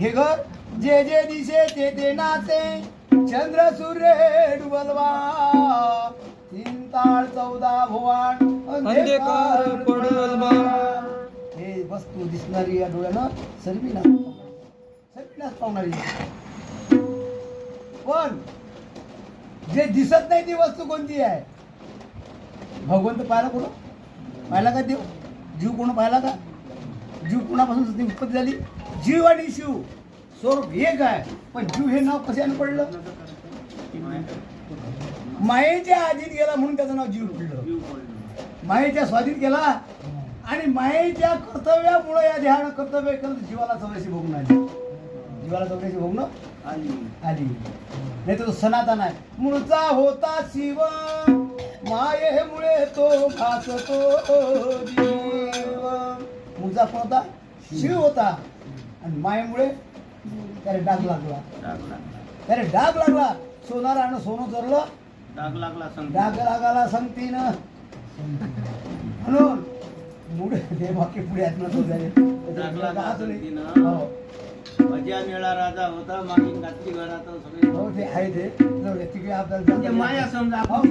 हे घर जे जे दिसे ते ते नाचे चंद्र सूर्य डुबलवा तीन ताळ चौदा भुवान अंधकार पडलवा. हे वस्तू दिसणारी या डोळ्यानं सर्वीनाच सर्वीनाच पावणारी पण जे दिसत नाही ती वस्तू कोणती आहे? भगवंत पाहिला कोण पाहिला का देव? जीव कोण पाहिला का? जीव कोणापासून उत्पत्ती झाली? जीव आणि शिव स्वरूप एक आहे पण जीव हे नाव कशाने पडलं? मायेच्या आधीत गेला म्हणून त्याचं नाव जीव पडलं. मायेच्या स्वाधीत गेला आणि मायेच्या कर्तव्यामुळे या ध्यान कर्तव्य करत जीवाला चौऱ्याशी भोगणं आली. जीवाला चौऱ्याशी भोगणं आली. नाही तर तो सनातन आहे. मुळचा होता शिव. मायेमुळे तो भासतो जीव. मुळचा कोण होता शिव होता. आणि मायेमुळे त्याला डाग लागला. त्याला डाग लागला. सोनार आणि सोनं चोरलं डाग लागला सांग. डाग लागाला संगतीन. म्हणून मुळे ते बाकी पुढे आहेत ना तो झाले डाग लागला संगतीनं. हो. मेळा राजा होता घातली घरात सगळे. हो ते आहे ते. जाऊ दे, तिकडे आपल्याला म्हणजे माया समजा आपण